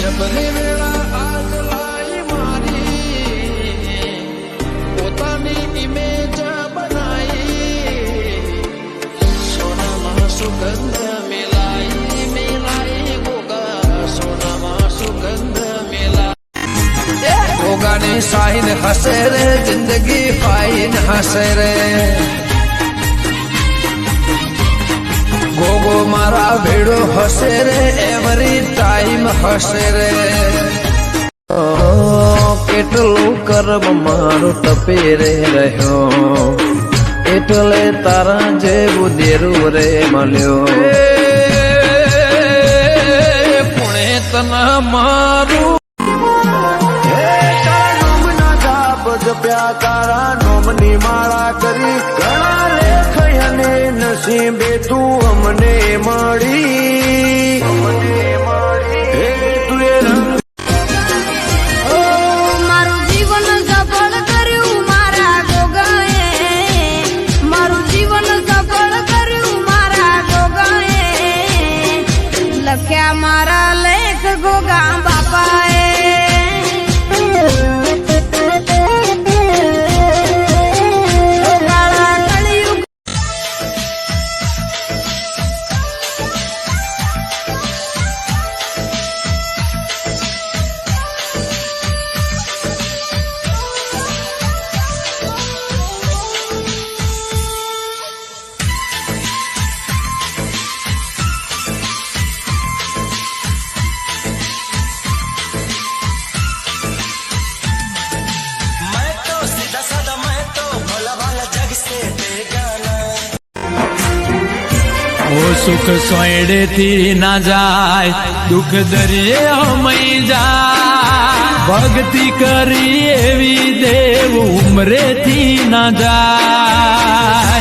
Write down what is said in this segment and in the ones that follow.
જબરી વેળા આગ લાઈ મારી પોતાની ઇમેજ બનાઈ સોનામાં સુગંધ મિલાઈ મિલાઈ ગોગા સોનામાં સુગંધ મિલાઈ ગોગાની સાઈન હસે રે જિંદગી ફાઈન હસે રે ગોગો મારા ભેડો હસે રે એવરી હસે રે? કેટલું કર્મ મારું તપી રે રહ્યો. એટલે તારા જેવું દેરું રે મળ્યો. પુણે તના મારું જપ્યા, તારા નોમની માળા કરી. ઘણા લેખ અને નસીબે તું અમને મળી. લખ્યા મારા લેખ ગોગા બાપાએ. ઓ સુખ સોયડેથી ના જાય, દુઃખ દરિયે હમઈ જાય. ભક્તિ કરી એવી દેવ ઉમરેથી ના જાય.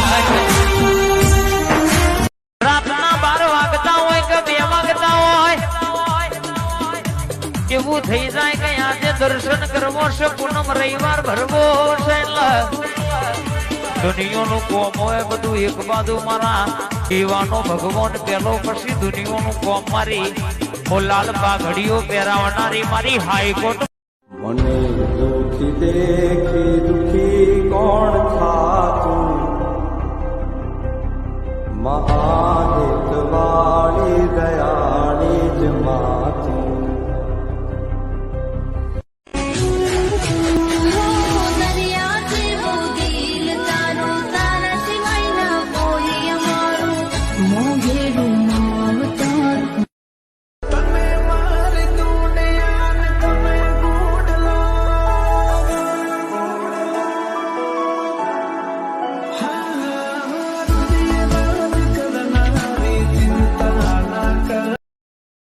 એવું થઈ જાય કે આજે દર્શન કરવો છે, પૂનમ રવિવાર ભરવો છે દુનિયાનું કોમ હોય બધું એક બાજુ મારા. દીવાનો ભગવાન પેલો પછી દુનિયાનું કોમ મારી. હું લાલ પાઘડીઓ પહેરાવનારી મારી હાઈકોર્ટ. મને દુખી દેખી દુખી કોણ more